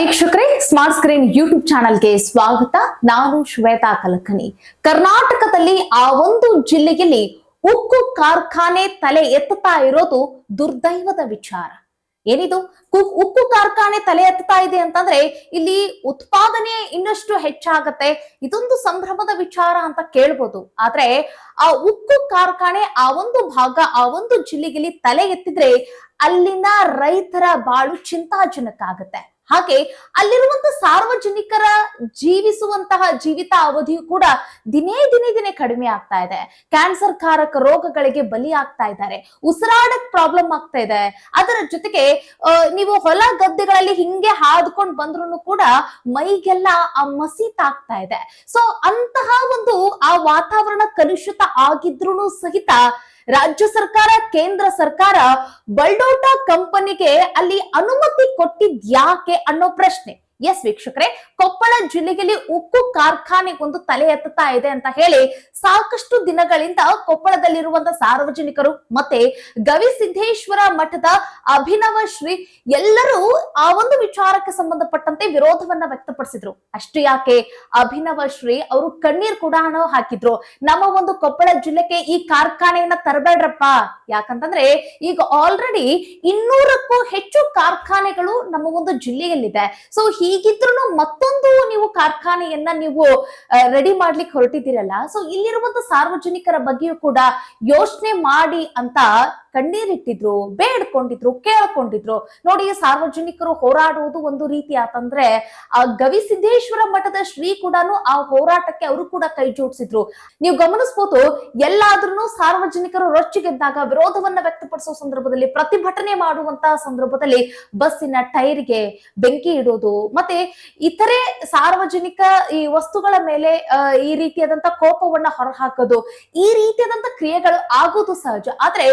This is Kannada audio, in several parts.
ವೀಕ್ಷಕರೇ ಸ್ಮಾರ್ಟ್ ಸ್ಕ್ರೀನ್ ಯೂಟ್ಯೂಬ್ ಚಾನೆಲ್ಗೆ ಸ್ವಾಗತ. ನಾನು ಶ್ವೇತಾ ಕಲಕನಿ. ಕರ್ನಾಟಕದಲ್ಲಿ ಆ ಒಂದು ಜಿಲ್ಲೆಯಲ್ಲಿ ಉಕ್ಕು ಕಾರ್ಖಾನೆ ತಲೆ ಎತ್ತುತ್ತಾ ಇರೋದು ದುರ್ದೈವದ ವಿಚಾರ. ಏನಿದು? ಉಕ್ಕು ಕಾರ್ಖಾನೆ ತಲೆ ಎತ್ತುತ್ತಾ ಇದೆ ಅಂತಂದ್ರೆ ಇಲ್ಲಿ ಉತ್ಪಾದನೆ ಇನ್ನಷ್ಟು ಹೆಚ್ಚಾಗತ್ತೆ. ಇದೊಂದು ಸಂಭ್ರಮದ ವಿಚಾರ ಅಂತ ಕೇಳ್ಬೋದು. ಆದ್ರೆ ಆ ಉಕ್ಕು ಕಾರ್ಖಾನೆ ಆ ಒಂದು ಭಾಗ, ಆ ಒಂದು ಜಿಲ್ಲೆಯಲ್ಲಿ ತಲೆ ಎತ್ತಿದ್ರೆ ಅಲ್ಲಿನ ರೈತರ ಬಾಳು ಚಿಂತಾಜನಕ ಆಗತ್ತೆ. ಹಾಗೆ ಅಲ್ಲಿರುವಂತ ಸಾರ್ವಜನಿಕರ ಜೀವಿಸುವಂತಹ ಜೀವಿತ ಅವಧಿಯು ಕೂಡ ದಿನೇ ದಿನೇ ದಿನೇ ಕಡಿಮೆ ಆಗ್ತಾ ಇದೆ. ಕ್ಯಾನ್ಸರ್ ಕಾರಕ ರೋಗಗಳಿಗೆ ಬಲಿ ಆಗ್ತಾ ಇದ್ದಾರೆ. ಉಸಿರಾಡಕ್ ಪ್ರಾಬ್ಲಮ್ ಆಗ್ತಾ ಇದೆ. ಅದರ ಜೊತೆಗೆ ನೀವು ಹೊಲ ಗದ್ದೆಗಳಲ್ಲಿ ಹಿಂಗೆ ಹಾದ್ಕೊಂಡ್ ಬಂದ್ರು ಕೂಡ ಮೈಗೆಲ್ಲ ಆ ಮಸಿ ತಾಗ್ತಾ ಇದೆ. ಸೊ ಅಂತಹ ಒಂದು ಆ ವಾತಾವರಣ ಕಲುಷಿತ ಆಗಿದ್ರು ಸಹಿತ ರಾಜ್ಯ ಸರ್ಕಾರ ಕೇಂದ್ರ ಸರ್ಕಾರ ಬಲ್ಡೋಟಾ ಕಂಪನಿಗೆ ಅಲ್ಲಿ ಅನುಮತಿ ಕೊಟ್ಟಿದ್ಯಾಕೆ ಅನ್ನೋ ಪ್ರಶ್ನೆ. ಎಸ್ ವೀಕ್ಷಕರೇ, ಕೊಪ್ಪಳ ಜಿಲ್ಲೆಯಲ್ಲಿ ಉಕ್ಕು ಕಾರ್ಖಾನೆಗೊಂದು ತಲೆ ಎತ್ತುತ್ತಾ ಇದೆ ಅಂತ ಹೇಳಿ ಸಾಕಷ್ಟು ದಿನಗಳಿಂದ ಕೊಪ್ಪಳದಲ್ಲಿರುವಂತ ಸಾರ್ವಜನಿಕರು ಮತ್ತೆ ಗವಿಸಿದ್ದೇಶ್ವರ ಮಠದ ಅಭಿನವ ಶ್ರೀ ಎಲ್ಲರೂ ಆ ಒಂದು ವಿಚಾರಕ್ಕೆ ಸಂಬಂಧಪಟ್ಟಂತೆ ವಿರೋಧವನ್ನ ವ್ಯಕ್ತಪಡಿಸಿದ್ರು. ಅಷ್ಟು ಯಾಕೆ ಅಭಿನವ ಶ್ರೀ ಅವರು ಕಣ್ಣೀರ್ ಕೂಡ ಹಾಕಿದ್ರು. ನಮ್ಮ ಒಂದು ಕೊಪ್ಪಳ ಜಿಲ್ಲೆಗೆ ಈ ಕಾರ್ಖಾನೆಯನ್ನ ತರಬೇಡ್ರಪ್ಪ. ಯಾಕಂತಂದ್ರೆ ಈಗ ಆಲ್ರೆಡಿ ಇನ್ನೂರಕ್ಕೂ ಹೆಚ್ಚು ಕಾರ್ಖಾನೆಗಳು ನಮ್ಮ ಒಂದು ಜಿಲ್ಲೆಯಲ್ಲಿದೆ. ಸೊ ಹೀಗಿದ್ರು ಮತ್ತೊಂದು ನೀವು ಕಾರ್ಖಾನೆಯನ್ನ ನೀವು ರೆಡಿ ಮಾಡ್ಲಿಕ್ಕೆ ಹೊರಟಿದ್ದೀರಲ್ಲ. ಸೊ ಇಲ್ಲಿರುವಂತ ಸಾರ್ವಜನಿಕರ ಬಗ್ಗೆಯೂ ಕೂಡ ಯೋಚನೆ ಮಾಡಿ ಅಂತ ಕಣ್ಣೀರಿಟ್ಟಿದ್ರು ಬೇಡ್ಕೊಂಡಿದ್ರು ಕೇಳ್ಕೊಂಡಿದ್ರು. ನೋಡಿ ಸಾರ್ವಜನಿಕರು ಹೋರಾಡುವುದು ಒಂದು ರೀತಿ ಆತಂದ್ರೆ ಆ ಗವಿಸಿದ್ದೇಶ್ವರ ಮಠದ ಶ್ರೀ ಕೂಡ ಆ ಹೋರಾಟಕ್ಕೆ ಅವರು ಕೂಡ ಕೈ ಜೋಡಿಸಿದ್ರು. ನೀವು ಗಮನಿಸ್ಬೋದು ಎಲ್ಲಾದ್ರೂ ಸಾರ್ವಜನಿಕರು ರೊಚ್ಚಿಗೆದ್ದಾಗ ವಿರೋಧವನ್ನ ವ್ಯಕ್ತಪಡಿಸುವ ಸಂದರ್ಭದಲ್ಲಿ ಪ್ರತಿಭಟನೆ ಮಾಡುವಂತಹ ಸಂದರ್ಭದಲ್ಲಿ ಬಸ್ಸಿನ ಟೈರ್ಗೆ ಬೆಂಕಿ ಇಡೋದು ಮತ್ತೆ ಇತರೆ ಸಾರ್ವಜನಿಕ ಈ ವಸ್ತುಗಳ ಮೇಲೆ ಆ, ಈ ರೀತಿಯಾದಂತ ಕೋಪವನ್ನ ಹೊರಹಾಕೋದು ಈ ರೀತಿಯಾದಂತ ಕ್ರಿಯೆಗಳು ಆಗೋದು ಸಹಜ. ಆದ್ರೆ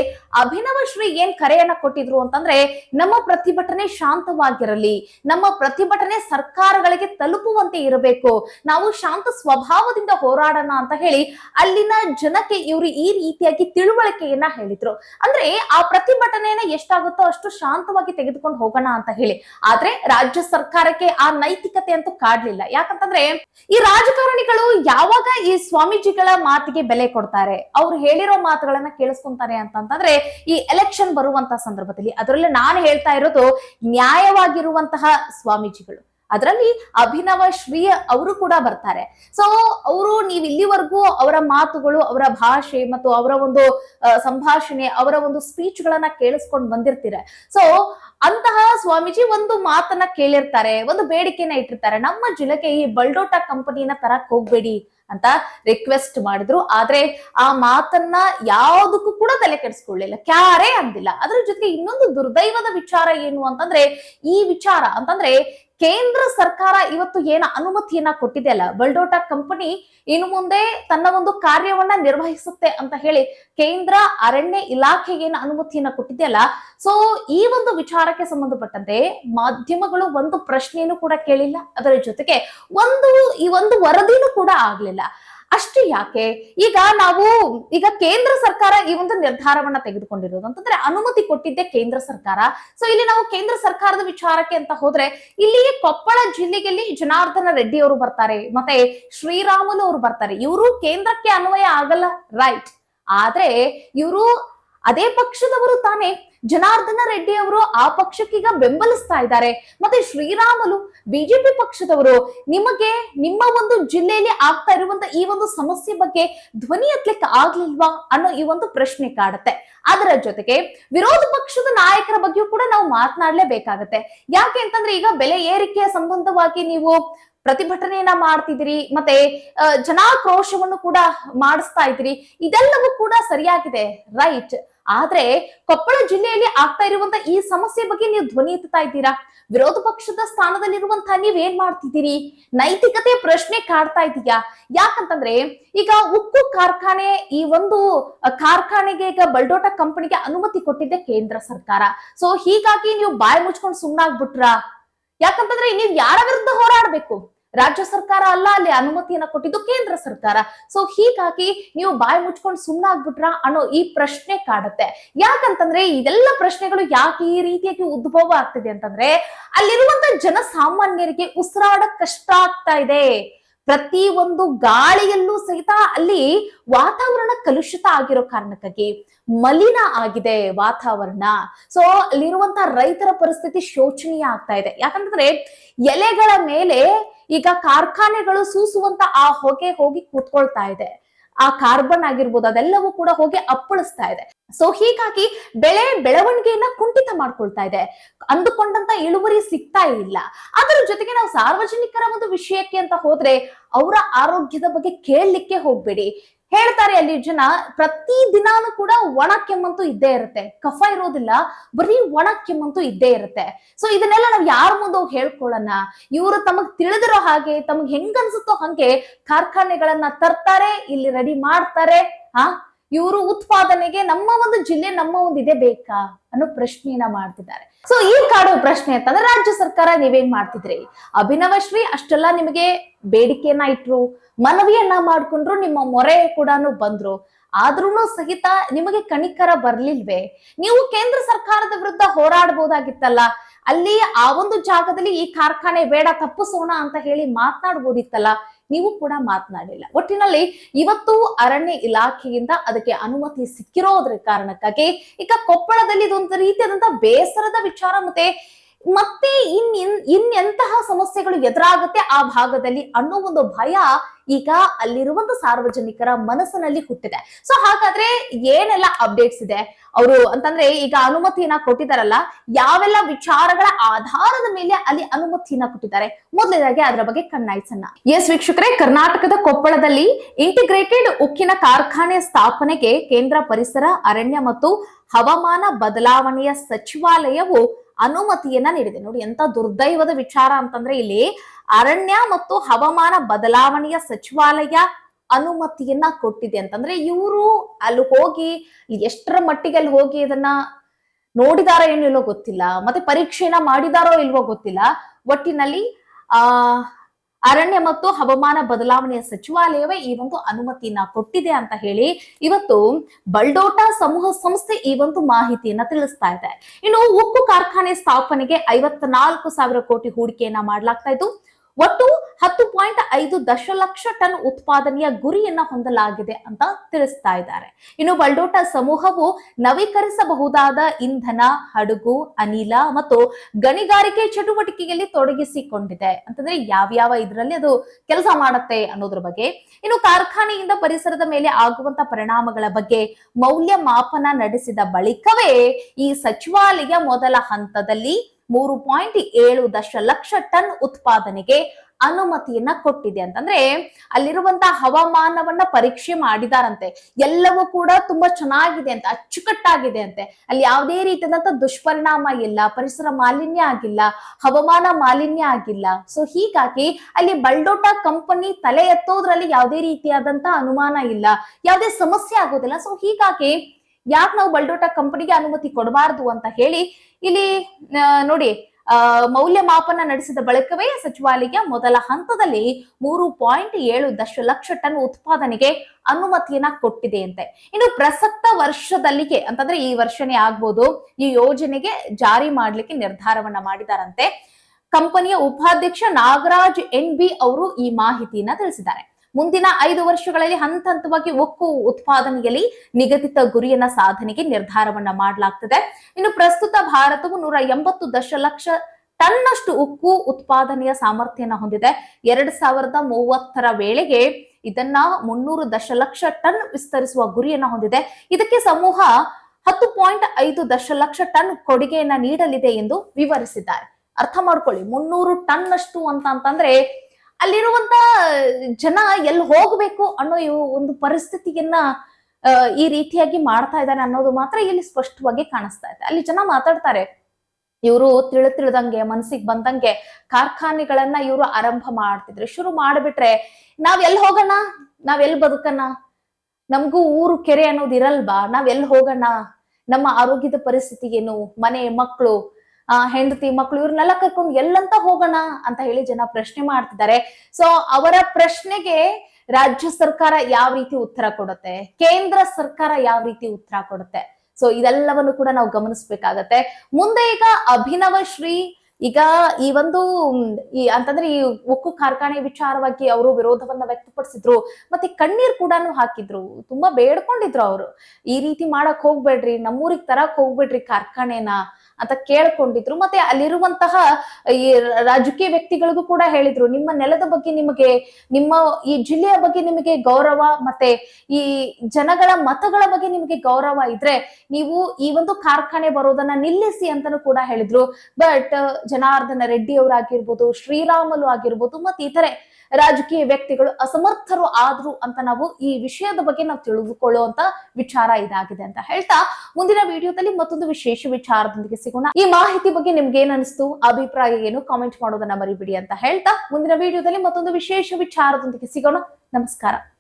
ಅಭಿನವ ಶ್ರೀ ಏನ್ ಕರೆಯನ್ನ ಕೊಟ್ಟಿದ್ರು ಅಂತಂದ್ರೆ ನಮ್ಮ ಪ್ರತಿಭಟನೆ ಶಾಂತವಾಗಿರಲಿ, ನಮ್ಮ ಪ್ರತಿಭಟನೆ ಸರ್ಕಾರಗಳಿಗೆ ತಲುಪುವಂತೆ ಇರಬೇಕು, ನಾವು ಶಾಂತ ಸ್ವಭಾವದಿಂದ ಹೋರಾಡೋಣ ಅಂತ ಹೇಳಿ ಅಲ್ಲಿನ ಜನಕ್ಕೆ ಇವರು ಈ ರೀತಿಯಾಗಿ ತಿಳುವಳಿಕೆಯನ್ನ ಹೇಳಿದ್ರು. ಅಂದ್ರೆ ಆ ಪ್ರತಿಭಟನೆಯನ್ನ ಎಷ್ಟಾಗುತ್ತೋ ಅಷ್ಟು ಶಾಂತವಾಗಿ ತೆಗೆದುಕೊಂಡು ಹೋಗೋಣ ಅಂತ ಹೇಳಿ. ಆದ್ರೆ ರಾಜ್ಯ ಸರ್ಕಾರಕ್ಕೆ ಆ ನೈತಿಕತೆ ಅಂತೂ ಕಾಡ್ಲಿಲ್ಲ. ಯಾಕಂತಂದ್ರೆ ಈ ರಾಜಕಾರಣಿಗಳು ಯಾವಾಗ ಈ ಸ್ವಾಮೀಜಿಗಳ ಮಾತಿಗೆ ಬೆಲೆ ಕೊಡ್ತಾರೆ? ಅವ್ರು ಹೇಳಿರೋ ಮಾತುಗಳನ್ನ ಕೇಳಿಸ್ಕೊಂತಾರೆ ಅಂತಂತಂದ್ರೆ ಈ ಎಲೆಕ್ಷನ್ ಬರುವಂತಹ ಸಂದರ್ಭದಲ್ಲಿ ಅದರಲ್ಲಿ ನಾನು ಹೇಳ್ತಾ ಇರೋದು ನ್ಯಾಯವಾಗಿರುವಂತಹ ಸ್ವಾಮೀಜಿಗಳು. ಅದರಲ್ಲಿ ಅಭಿನವ ಶ್ರೀ ಅವರು ಕೂಡ ಬರ್ತಾರೆ. ಸೊ ಅವರು ನೀವು ಇಲ್ಲಿವರೆಗೂ ಅವರ ಮಾತುಗಳು, ಅವರ ಭಾಷೆ ಮತ್ತು ಅವರ ಒಂದು ಸಂಭಾಷಣೆ, ಅವರ ಒಂದು ಸ್ಪೀಚ್ ಗಳನ್ನ ಕೇಳಿಸ್ಕೊಂಡು ಬಂದಿರ್ತೀರ. ಸೊ ಅಂತಹ ಸ್ವಾಮೀಜಿ ಒಂದು ಮಾತನ್ನ ಕೇಳಿರ್ತಾರೆ, ಒಂದು ಬೇಡಿಕೆನ ಇಟ್ಟಿರ್ತಾರೆ. ನಮ್ಮ ಜಿಲ್ಲೆಗೆ ಈ ಬಲ್ಡೋಟಾ ಕಂಪನಿಯನ್ನ ತರಕ್ ಹೋಗ್ಬೇಡಿ. ಅಂತ ರಿಕ್ವೆಸ್ಟ್ ಮಾಡಿದ್ರು. ಆದ್ರೆ ಆ ಮಾತನ್ನ ಯಾವುದಕ್ಕೂ ಕೂಡ ತಲೆ ಕೆಡಿಸ್ಕೊಳ್ಳಿಲ್ಲ. ಕ್ಯಾರೇ ಅಂದಿಲ್ಲ. ಅದ್ರ ಜೊತೆಗೆ ಇನ್ನೊಂದು ದುರ್ದೈವದ ವಿಚಾರ ಏನು ಅಂತಂದ್ರೆ, ಈ ವಿಚಾರ ಅಂತಂದ್ರೆ ಕೇಂದ್ರ ಸರ್ಕಾರ ಇವತ್ತು ಏನ ಅನುಮತಿಯನ್ನ ಕೊಟ್ಟಿದೆಯಲ್ಲ ಬಲ್ಡೋಟಾ ಕಂಪನಿ ಇನ್ನು ಮುಂದೆ ತನ್ನ ಒಂದು ಕಾರ್ಯವನ್ನ ನಿರ್ವಹಿಸುತ್ತೆ ಅಂತ ಹೇಳಿ ಕೇಂದ್ರ ಅರಣ್ಯ ಇಲಾಖೆಗೆ ಏನ ಅನುಮತಿಯನ್ನ ಕೊಟ್ಟಿದೆಯಲ್ಲ ಸೊ ಈ ಒಂದು ವಿಚಾರಕ್ಕೆ ಸಂಬಂಧಪಟ್ಟಂತೆ ಮಾಧ್ಯಮಗಳು ಒಂದು ಪ್ರಶ್ನೆಯನ್ನು ಕೂಡ ಕೇಳಿಲ್ಲ. ಅದರ ಜೊತೆಗೆ ಒಂದು ಈ ಒಂದು ವರದಿನೂ ಕೂಡ ಆಗ್ಲಿಲ್ಲ. ಅಷ್ಟೇ ಯಾಕೆ? ಈಗ ನಾವು, ಈಗ ಕೇಂದ್ರ ಸರ್ಕಾರ ಈ ಒಂದು ನಿರ್ಧಾರವನ್ನ ತೆಗೆದುಕೊಂಡಿರೋದು. ಅಂತಂದ್ರೆ ಅನುಮತಿ ಕೊಟ್ಟಿದ್ದೆ ಕೇಂದ್ರ ಸರ್ಕಾರ. ಸೊ ಇಲ್ಲಿ ನಾವು ಕೇಂದ್ರ ಸರ್ಕಾರದ ವಿಚಾರಕ್ಕೆ ಅಂತ ಹೋದ್ರೆ ಇಲ್ಲಿ ಕೊಪ್ಪಳ ಜಿಲ್ಲೆಯಲ್ಲಿ ಜನಾರ್ದನ ರೆಡ್ಡಿ ಅವರು ಬರ್ತಾರೆ. ಮತ್ತೆ ಶ್ರೀರಾಮುಲು ಅವರು ಬರ್ತಾರೆ. ಇವರು ಕೇಂದ್ರಕ್ಕೆ ಅನ್ವಯ ಆಗಲ್ಲ ರೈಟ್ ಆದ್ರೆ ಇವರು ಅದೇ ಪಕ್ಷದವರು ತಾನೇ. ಜನಾರ್ದನ ರೆಡ್ಡಿ ಅವರು ಆ ಪಕ್ಷಕ್ಕೀಗ ಬೆಂಬಲಿಸ್ತಾ ಇದ್ದಾರೆ. ಮತ್ತೆ ಶ್ರೀರಾಮಲು ಬಿಜೆಪಿ ಪಕ್ಷದವರು ನಿಮಗೆ ನಿಮ್ಮ ಒಂದು ಜಿಲ್ಲೆಯಲ್ಲಿ ಆಗ್ತಾ ಇರುವಂತ ಈ ಒಂದು ಸಮಸ್ಯೆ ಬಗ್ಗೆ ಧ್ವನಿ ಎತ್ತಲಿಕ್ಕೆ ಆಗ್ಲಿಲ್ವಾ ಅನ್ನೋ ಈ ಒಂದು ಪ್ರಶ್ನೆ ಕಾಡುತ್ತೆ. ಅದರ ಜೊತೆಗೆ ವಿರೋಧ ಪಕ್ಷದ ನಾಯಕರ ಬಗ್ಗೆಯೂ ಕೂಡ ನಾವು ಮಾತನಾಡಲೇಬೇಕಾಗತ್ತೆ. ಯಾಕೆ ಅಂತಂದ್ರೆ ಈಗ ಬೆಲೆ ಏರಿಕೆಯ ಸಂಬಂಧವಾಗಿ ನೀವು ಪ್ರತಿಭಟನೆಯನ್ನ ಮಾಡ್ತಿದ್ದೀರಿ, ಮತ್ತೆ ಜನಾಕ್ರೋಶವನ್ನು ಕೂಡ ಮಾಡಿಸ್ತಾ ಇದ್ದೀರಿ. ಇದೆಲ್ಲವೂ ಕೂಡ ಸರಿಯಾಗಿದೆ, ರೈಟ್. ಆದ್ರೆ ಕೊಪ್ಪಳ ಜಿಲ್ಲೆಯಲ್ಲಿ ಆಗ್ತಾ ಇರುವಂತ ಈ ಸಮಸ್ಯೆ ಬಗ್ಗೆ ನೀವು ಧ್ವನಿ ಎತ್ತುತ್ತಾ ಇದ್ದೀರಾ? ವಿರೋಧ ಪಕ್ಷದ ಸ್ಥಾನದಲ್ಲಿರುವಂತ ನೀವ್ ಏನ್ ಮಾಡ್ತಿದ್ದೀರಿ? ನೈತಿಕತೆ ಪ್ರಶ್ನೆ ಕಾಡ್ತಾ ಇದೀಯಾ? ಯಾಕಂತಂದ್ರೆ ಈಗ ಉಕ್ಕು ಕಾರ್ಖಾನೆ ಈ ಒಂದು ಕಾರ್ಖಾನೆಗೆ ಈಗ ಬಲ್ಡೋಟಾ ಕಂಪನಿಗೆ ಅನುಮತಿ ಕೊಟ್ಟಿದ್ದೆ ಕೇಂದ್ರ ಸರ್ಕಾರ. ಸೊ ಹೀಗಾಗಿ ನೀವು ಬಾಯಿ ಮುಚ್ಕೊಂಡು ಸುಮ್ನಾಗ್ಬಿಟ್ರಾ? ಯಾಕಂತಂದ್ರೆ ನೀವು ಯಾರ ವಿರುದ್ಧ ಹೋರಾಡ್ಬೇಕು? ರಾಜ್ಯ ಸರ್ಕಾರ ಅಲ್ಲ, ಅಲ್ಲಿ ಅನುಮತಿಯನ್ನ ಕೊಟ್ಟಿದ್ದು ಕೇಂದ್ರ ಸರ್ಕಾರ. ಸೊ ಹೀಗಾಗಿ ನೀವು ಬಾಯಿ ಮುಚ್ಕೊಂಡು ಸುಮ್ಮನಾಗ್ಬಿಟ್ರ ಅನ್ನೋ ಈ ಪ್ರಶ್ನೆ ಕಾಡುತ್ತೆ. ಯಾಕಂತಂದ್ರೆ, ಇದೆಲ್ಲ ಪ್ರಶ್ನೆಗಳು ಯಾಕೆ ಈ ರೀತಿಯಾಗಿ ಉದ್ಭವ ಆಗ್ತಿದೆ ಅಂತಂದ್ರೆ, ಅಲ್ಲಿರುವಂತ ಜನಸಾಮಾನ್ಯರಿಗೆ ಉಸಿರಾಡಕ್ ಕಷ್ಟ ಆಗ್ತಾ ಇದೆ. ಪ್ರತಿ ಒಂದು ಗಾಳಿಯಲ್ಲೂ ಸಹಿತ ಅಲ್ಲಿ ವಾತಾವರಣ ಕಲುಷಿತ ಆಗಿರೋ ಕಾರಣಕ್ಕಾಗಿ ಮಲಿನ ಆಗಿದೆ ವಾತಾವರಣ. ಸೊ ಅಲ್ಲಿರುವಂತ ರೈತರ ಪರಿಸ್ಥಿತಿ ಶೋಚನೀಯ ಆಗ್ತಾ ಇದೆ. ಯಾಕಂತಂದ್ರೆ ಎಲೆಗಳ ಮೇಲೆ ಈಗ ಕಾರ್ಖಾನೆಗಳು ಸೂಸುವಂತ ಆ ಹೊಗೆ ಹೋಗಿ ಕೂತ್ಕೊಳ್ತಾ ಇದೆ. ಆ ಕಾರ್ಬನ್ ಆಗಿರ್ಬೋದು ಅದೆಲ್ಲವೂ ಕೂಡ ಹೋಗಿ ಅಪ್ಪಳಿಸ್ತಾ ಇದೆ. ಸೊ ಹೀಗಾಗಿ ಬೆಳೆ ಬೆಳವಣಿಗೆಯನ್ನ ಕುಂಠಿತ ಮಾಡ್ಕೊಳ್ತಾ ಇದೆ. ಅಂದುಕೊಂಡಂತ ಇಳುವರಿ ಸಿಗ್ತಾ ಇಲ್ಲ. ಅದರ ಜೊತೆಗೆ ನಾವು ಸಾರ್ವಜನಿಕರ ಒಂದು ವಿಷಯಕ್ಕೆ ಅಂತ ಹೋದ್ರೆ ಅವರ ಆರೋಗ್ಯದ ಬಗ್ಗೆ ಕೇಳಲಿಕ್ಕೆ ಹೋಗ್ಬೇಡಿ. ಹೇಳ್ತಾರೆ ಅಲ್ಲಿ ಜನ ಪ್ರತಿ ದಿನಾನು ಕೂಡ ಒಣ ಕೆಮ್ಮಂತೂ ಇದ್ದೇ ಇರುತ್ತೆ. ಕಫ ಇರೋದಿಲ್ಲ, ಬರೀ ಒಣ ಕೆಮ್ಮಂತೂ ಇದ್ದೇ ಇರುತ್ತೆ. ಸೊ ಇದನ್ನೆಲ್ಲ ನಾವು ಯಾರ ಮುಂದೆ ಹೋಗಿ ಹೇಳ್ಕೊಳ್ಳೋಣ? ಇವರು ತಮಗ್ ತಿಳಿದಿರೋ ಹಾಗೆ, ತಮಗ್ ಹೆಂಗನ್ಸುತ್ತೋ ಹಂಗೆ ಕಾರ್ಖಾನೆಗಳನ್ನ ತರ್ತಾರೆ, ಇಲ್ಲಿ ರೆಡಿ ಮಾಡ್ತಾರೆ ಹಾ ಇವರು ಉತ್ಪಾದನೆಗೆ ನಮ್ಮ ಒಂದು ಜಿಲ್ಲೆ ನಮ್ಮ ಒಂದು ಇದೆ ಬೇಕಾ ಅನ್ನೋ ಪ್ರಶ್ನೆಯನ್ನ ಮಾಡ್ತಿದ್ದಾರೆ. ಸೊ ಈ ಕಾಡು ಪ್ರಶ್ನೆ ಅಂತಂದ್ರೆ ರಾಜ್ಯ ಸರ್ಕಾರ ನೀವೇನ್ ಮಾಡ್ತಿದ್ರಿ? ಅಭಿನವಶ್ರೀ, ಅಷ್ಟೆಲ್ಲ ನಿಮಗೆ ಬೇಡಿಕೆಯನ್ನ ಇಟ್ರು, ಮನವಿಯನ್ನ ಮಾಡ್ಕೊಂಡ್ರು, ನಿಮ್ಮ ಮೊರೆ ಕೂಡ ಬಂದ್ರು. ಆದ್ರೂನು ಸಹಿತ ನಿಮಗೆ ಕಣಿಕರ ಬರ್ಲಿಲ್ವೇ? ನೀವು ಕೇಂದ್ರ ಸರ್ಕಾರದ ವಿರುದ್ಧ ಹೋರಾಡಬಹುದಾಗಿತ್ತಲ್ಲ ಅಲ್ಲಿ ಆ ಒಂದು ಜಾಗದಲ್ಲಿ ಈ ಕಾರ್ಖಾನೆ ಬೇಡ, ತಪ್ಪಿಸೋಣ ಅಂತ ಹೇಳಿ ಮಾತನಾಡ್ಬೋದಿತ್ತಲ್ಲ? ನೀವು ಕೂಡ ಮಾತನಾಡಿಲ್ಲ ಒಟ್ಟಿನಲ್ಲಿ ಇವತ್ತು ಅರಣ್ಯ ಇಲಾಖೆಯಿಂದ ಅದಕ್ಕೆ ಅನುಮತಿ ಸಿಕ್ಕಿರೋದ್ರ ಕಾರಣಕ್ಕಾಗಿ, ಈಗ ಕೊಪ್ಪಳದಲ್ಲಿ ಇದೊಂದು ರೀತಿಯಾದಂತಹ ಬೇಸರದ ವಿಚಾರ ಮತ್ತೆ ಮತ್ತೆ ಇನ್ ಇನ್- ಇನ್ನೆಂತಹ ಸಮಸ್ಯೆಗಳು ಎದುರಾಗುತ್ತೆ ಆ ಭಾಗದಲ್ಲಿ ಅನ್ನೋ ಒಂದು ಭಯ ಈಗ ಅಲ್ಲಿರುವಂತ ಸಾರ್ವಜನಿಕರ ಮನಸ್ಸಿನಲ್ಲಿ ಹುಟ್ಟಿದೆ. ಸೊ ಹಾಗಾದ್ರೆ ಏನೆಲ್ಲ ಅಪ್ಡೇಟ್ಸ್ ಇದೆ? ಅವರು ಅಂತಂದ್ರೆ ಈಗ ಅನುಮತಿಯನ್ನ ಕೊಟ್ಟಿದಾರಲ್ಲ ಯಾವೆಲ್ಲ ವಿಚಾರಗಳ ಆಧಾರದ ಮೇಲೆ ಅಲ್ಲಿ ಅನುಮತಿಯನ್ನ ಕೊಟ್ಟಿದ್ದಾರೆ? ಮೊದಲನೇದಾಗಿ ಅದರ ಬಗ್ಗೆ ಕಣ್ಣಾಯ್ಸನ್ನ ಎಸ್ ವೀಕ್ಷಕರೇ, ಕರ್ನಾಟಕದ ಕೊಪ್ಪಳದಲ್ಲಿ ಇಂಟಿಗ್ರೇಟೆಡ್ ಉಕ್ಕಿನ ಕಾರ್ಖಾನೆ ಸ್ಥಾಪನೆಗೆ ಕೇಂದ್ರ ಪರಿಸರ, ಅರಣ್ಯ ಮತ್ತು ಹವಾಮಾನ ಬದಲಾವಣೆಯ ಸಚಿವಾಲಯವು ಅನುಮತಿಯನ್ನ ನೀಡಿದೆ. ನೋಡಿ ಎಂತ ದುರ್ದೈವದ ವಿಚಾರ ಅಂತಂದ್ರೆ ಇಲ್ಲಿ ಅರಣ್ಯ ಮತ್ತು ಹವಾಮಾನ ಬದಲಾವಣೆಯ ಸಚಿವಾಲಯ ಅನುಮತಿಯನ್ನ ಕೊಟ್ಟಿದೆ ಅಂತಂದ್ರೆ ಇವರು ಅಲ್ಲಿ ಹೋಗಿ ಎಷ್ಟರ ಮಟ್ಟಿಗೆ ಅಲ್ಲಿ ಹೋಗಿ ಇದನ್ನ ನೋಡಿದಾರೋ ಏನೋ ಇಲ್ವೋ ಗೊತ್ತಿಲ್ಲ, ಮತ್ತೆ ಪರೀಕ್ಷೆನ ಮಾಡಿದಾರೋ ಇಲ್ವೋ ಗೊತ್ತಿಲ್ಲ. ಒಟ್ಟಿನಲ್ಲಿ, ಆ ಅರಣ್ಯ ಮತ್ತು ಹವಾಮಾನ ಬದಲಾವಣೆಯ ಸಚಿವಾಲಯವೇ ಈ ಒಂದು ಅನುಮತಿಯನ್ನ ಕೊಟ್ಟಿದೆ ಅಂತ ಹೇಳಿ ಇವತ್ತು ಬಲ್ಡೋಟಾ ಸಮೂಹ ಸಂಸ್ಥೆ ಈ ಒಂದು ಮಾಹಿತಿಯನ್ನ ತಿಳಿಸ್ತಾ ಇದೆ. ಇನ್ನು ಉಕ್ಕು ಕಾರ್ಖಾನೆ ಸ್ಥಾಪನೆಗೆ ಐವತ್ನಾಲ್ಕು ಸಾವಿರ ಕೋಟಿ ಹೂಡಿಕೆಯನ್ನ ಮಾಡಲಾಗ್ತಾ ಇದ್ದು ಒಟ್ಟು ಹತ್ತು ಪಾಯಿಂಟ್ ಐದು ದಶಲಕ್ಷ ಟನ್ ಉತ್ಪಾದನೆಯ ಗುರಿಯನ್ನ ಹೊಂದಲಾಗಿದೆ ಅಂತ ತಿಳಿಸ್ತಾ ಇದ್ದಾರೆ. ಇನ್ನು ಬಲ್ಡೋಟಾ ಸಮೂಹವು ನವೀಕರಿಸಬಹುದಾದ ಇಂಧನ, ಹಡಗು, ಅನಿಲ ಮತ್ತು ಗಣಿಗಾರಿಕೆ ಚಟುವಟಿಕೆಯಲ್ಲಿ ತೊಡಗಿಸಿಕೊಂಡಿದೆ. ಅಂತಂದ್ರೆ ಯಾವ್ಯಾವ ಇದರಲ್ಲಿ ಅದು ಕೆಲಸ ಮಾಡುತ್ತೆ ಅನ್ನೋದ್ರ ಬಗ್ಗೆ. ಇನ್ನು ಕಾರ್ಖಾನೆಯಿಂದ ಪರಿಸರದ ಮೇಲೆ ಆಗುವಂತ ಪರಿಣಾಮಗಳ ಬಗ್ಗೆ ಮೌಲ್ಯಮಾಪನ ನಡೆಸಿದ ಬಳಿಕವೇ ಈ ಸಚಿವಾಲಯ ಮೊದಲ ಹಂತದಲ್ಲಿ ಮೂರು ಪಾಯಿಂಟ್ ಏಳು ದಶಲಕ್ಷ ಟನ್ ಉತ್ಪಾದನೆಗೆ ಅನುಮತಿಯನ್ನ ಕೊಟ್ಟಿದೆ ಅಂತಂದ್ರೆ ಅಲ್ಲಿರುವಂತಹ ಹವಾಮಾನವನ್ನ ಪರೀಕ್ಷೆ ಮಾಡಿದಾರಂತೆ. ಎಲ್ಲವೂ ಕೂಡ ತುಂಬಾ ಚೆನ್ನಾಗಿದೆ ಅಂತ, ಅಚ್ಚುಕಟ್ಟಾಗಿದೆ ಅಂತೆ. ಅಲ್ಲಿ ಯಾವುದೇ ರೀತಿಯಾದಂತ ದುಷ್ಪರಿಣಾಮ ಇಲ್ಲ, ಪರಿಸರ ಮಾಲಿನ್ಯ ಆಗಿಲ್ಲ, ಹವಾಮಾನ ಮಾಲಿನ್ಯ ಆಗಿಲ್ಲ. ಸೊ ಹೀಗಾಗಿ ಅಲ್ಲಿ ಬಲ್ಡೋಟ ಕಂಪನಿ ತಲೆ ಎತ್ತೋದ್ರಲ್ಲಿ ಯಾವುದೇ ರೀತಿಯಾದಂತ ಅನುಮಾನ ಇಲ್ಲ, ಯಾವುದೇ ಸಮಸ್ಯೆ ಆಗೋದಿಲ್ಲ. ಸೊ ಹೀಗಾಗಿ ಯಾಕೆ ನಾವು ಬಲ್ಡೋಟಾ ಕಂಪನಿಗೆ ಅನುಮತಿ ಕೊಡಬಾರದು ಅಂತ ಹೇಳಿ ಇಲ್ಲಿ ನೋಡಿ ಮೌಲ್ಯಮಾಪನ ನಡೆಸಿದ ಬಳಿಕವೇ ಸಚಿವಾಲಯ ಮೊದಲ ಹಂತದಲ್ಲಿ ಮೂರು ಪಾಯಿಂಟ್ ಏಳು ದಶಲಕ್ಷ ಟನ್ ಉತ್ಪಾದನೆಗೆ ಅನುಮತಿಯನ್ನ ಕೊಟ್ಟಿದೆ ಅಂತೆ. ಇನ್ನು ಪ್ರಸಕ್ತ ವರ್ಷದಲ್ಲಿಗೆ, ಅಂತಂದ್ರೆ ಈ ವರ್ಷನೇ ಆಗ್ಬೋದು, ಈ ಯೋಜನೆಗೆ ಜಾರಿ ಮಾಡ್ಲಿಕ್ಕೆ ನಿರ್ಧಾರವನ್ನ ಮಾಡಿದಾರಂತೆ. ಕಂಪನಿಯ ಉಪಾಧ್ಯಕ್ಷ ನಾಗರಾಜ್ ಎನ್ ಬಿ ಅವರು ಈ ಮಾಹಿತಿಯನ್ನ ತಿಳಿಸಿದ್ದಾರೆ. ಮುಂದಿನ ಐದು ವರ್ಷಗಳಲ್ಲಿ ಹಂತ ಹಂತವಾಗಿ ಉಕ್ಕು ಉತ್ಪಾದನೆಯಲ್ಲಿ ನಿಗದಿತ ಗುರಿಯನ್ನ ಸಾಧನೆಗೆ ನಿರ್ಧಾರವನ್ನ ಮಾಡಲಾಗ್ತದೆ. ಇನ್ನು ಪ್ರಸ್ತುತ ಭಾರತವು ನೂರ ಎಂಬತ್ತು ದಶಲಕ್ಷ ಟನ್ನಷ್ಟು ಉಕ್ಕು ಉತ್ಪಾದನೆಯ ಸಾಮರ್ಥ್ಯನ ಹೊಂದಿದೆ. ಎರಡ್ ಸಾವಿರದ ಮೂವತ್ತರ ವೇಳೆಗೆ ಇದನ್ನ ಮುನ್ನೂರು ದಶಲಕ್ಷ ಟನ್ ವಿಸ್ತರಿಸುವ ಗುರಿಯನ್ನ ಹೊಂದಿದೆ. ಇದಕ್ಕೆ ಸಮೂಹ ಹತ್ತು ಪಾಯಿಂಟ್ ಐದು ದಶಲಕ್ಷ ಟನ್ ಕೊಡುಗೆಯನ್ನ ನೀಡಲಿದೆ ಎಂದು ವಿವರಿಸಿದ್ದಾರೆ. ಅರ್ಥ ಮಾಡ್ಕೊಳ್ಳಿ, ಮುನ್ನೂರು ಟನ್ ಅಷ್ಟು ಅಂತ ಅಂತಂದ್ರೆ ಅಲ್ಲಿರುವಂತ ಜನ ಎಲ್ಲಿ ಹೋಗ್ಬೇಕು ಅನ್ನೋ ಒಂದು ಪರಿಸ್ಥಿತಿಯನ್ನ ಈ ರೀತಿಯಾಗಿ ಮಾಡ್ತಾ ಇದ್ದಾರೆ ಅನ್ನೋದು ಮಾತ್ರ ಇಲ್ಲಿ ಸ್ಪಷ್ಟವಾಗಿ ಕಾಣಿಸ್ತಾ ಇದೆ. ಅಲ್ಲಿ ಜನ ಮಾತಾಡ್ತಾರೆ. ಇವರು ತಿಳಿ ತಿಳಿದಂಗೆ ಮನಸ್ಸಿಗೆ ಬಂದಂಗೆ ಕಾರ್ಖಾನೆಗಳನ್ನ ಇವರು ಆರಂಭ ಮಾಡ್ತಿದ್ರೆ. ಶುರು ಮಾಡಿಬಿಟ್ರೆ ನಾವ್ ಎಲ್ ಹೋಗೋಣ? ನಾವ್ ಎಲ್ ಬದುಕಣ? ನಮಗೂ ಊರು, ಕೆರೆ ಅನ್ನೋದು ಇರಲ್ವಾ? ನಾವ್ ಎಲ್ ಹೋಗೋಣ? ನಮ್ಮ ಆರೋಗ್ಯದ ಪರಿಸ್ಥಿತಿ ಏನು? ಮನೆ ಮಕ್ಕಳು ಆ, ಹೆಂಡತಿ ಮಕ್ಕಳು ಇವ್ರನ್ನೆಲ್ಲ ಕರ್ಕೊಂಡು ಎಲ್ಲಂತ ಹೋಗೋಣ ಅಂತ ಹೇಳಿ ಜನ ಪ್ರಶ್ನೆ ಮಾಡ್ತಿದ್ದಾರೆ. ಸೊ ಅವರ ಪ್ರಶ್ನೆಗೆ ರಾಜ್ಯ ಸರ್ಕಾರ ಯಾವ ರೀತಿ ಉತ್ತರ ಕೊಡುತ್ತೆ? ಕೇಂದ್ರ ಸರ್ಕಾರ ಯಾವ ರೀತಿ ಉತ್ತರ ಕೊಡುತ್ತೆ? ಸೊ ಇದೆಲ್ಲವನ್ನು ಕೂಡ ನಾವು ಗಮನಿಸ್ಬೇಕಾಗತ್ತೆ. ಮುಂದೆ ಈಗ ಅಭಿನವ ಶ್ರೀ, ಈಗ ಈ ಒಂದು ಈ ಅಂತಂದ್ರೆ ಈ ಉಕ್ಕು ಕಾರ್ಖಾನೆ ವಿಚಾರವಾಗಿ ಅವರು ವಿರೋಧವನ್ನ ವ್ಯಕ್ತಪಡಿಸಿದ್ರು, ಮತ್ತೆ ಕಣ್ಣೀರ್ ಕೂಡ ಹಾಕಿದ್ರು, ತುಂಬಾ ಬೇಡ್ಕೊಂಡಿದ್ರು ಅವರು. ಈ ರೀತಿ ಮಾಡಕ್ ಹೋಗ್ಬೇಡ್ರಿ, ನಮ್ಮೂರಿಗೆ ತರಕ್ ಹೋಗ್ಬೇಡ್ರಿ ಕಾರ್ಖಾನೆನ. ಅಂತ ಕೇಳ್ಕೊಂಡಿದ್ರು. ಮತ್ತೆ ಅಲ್ಲಿರುವಂತಹ ಈ ರಾಜಕೀಯ ವ್ಯಕ್ತಿಗಳಿಗೂ ಕೂಡ ಹೇಳಿದ್ರು, ನಿಮ್ಮ ನೆಲದ ಬಗ್ಗೆ ನಿಮಗೆ, ನಿಮ್ಮ ಈ ಜಿಲ್ಲೆಯ ಬಗ್ಗೆ ನಿಮಗೆ ಗೌರವ, ಮತ್ತೆ ಈ ಜನಗಳ ಮತಗಳ ಬಗ್ಗೆ ನಿಮಗೆ ಗೌರವ ಇದ್ರೆ ನೀವು ಈ ಒಂದು ಕಾರ್ಖಾನೆ ಬರೋದನ್ನ ನಿಲ್ಲಿಸಿ ಅಂತಾನು ಕೂಡ ಹೇಳಿದ್ರು. ಬಟ್, ಜನಾರ್ದನ ರೆಡ್ಡಿ ಅವರಾಗಿರ್ಬೋದು ಶ್ರೀರಾಮಲು ಆಗಿರ್ಬೋದು, ಮತ್ತೆ ಇತರೆ ರಾಜಕೀಯ ವ್ಯಕ್ತಿಗಳು ಅಸಮರ್ಥರು ಆದ್ರು ಅಂತ ನಾವು ಈ ವಿಷಯದ ಬಗ್ಗೆ ನಾವು ತಿಳಿದುಕೊಳ್ಳುವಂತ ವಿಚಾರ ಇದಾಗಿದೆ ಅಂತ ಹೇಳ್ತಾ ಮುಂದಿನ ವಿಡಿಯೋದಲ್ಲಿ ಮತ್ತೊಂದು ವಿಶೇಷ ವಿಚಾರದೊಂದಿಗೆ ಸಿಗೋಣ. ಈ ಮಾಹಿತಿ ಬಗ್ಗೆ ನಿಮ್ಗೆ ಏನ್ ಅಭಿಪ್ರಾಯ ಏನು ಕಾಮೆಂಟ್ ಮಾಡೋದನ್ನ ಮರಿಬಿಡಿ ಅಂತ ಹೇಳ್ತಾ ಮುಂದಿನ ವಿಡಿಯೋದಲ್ಲಿ ಮತ್ತೊಂದು ವಿಶೇಷ ವಿಚಾರದೊಂದಿಗೆ ಸಿಗೋಣ. ನಮಸ್ಕಾರ.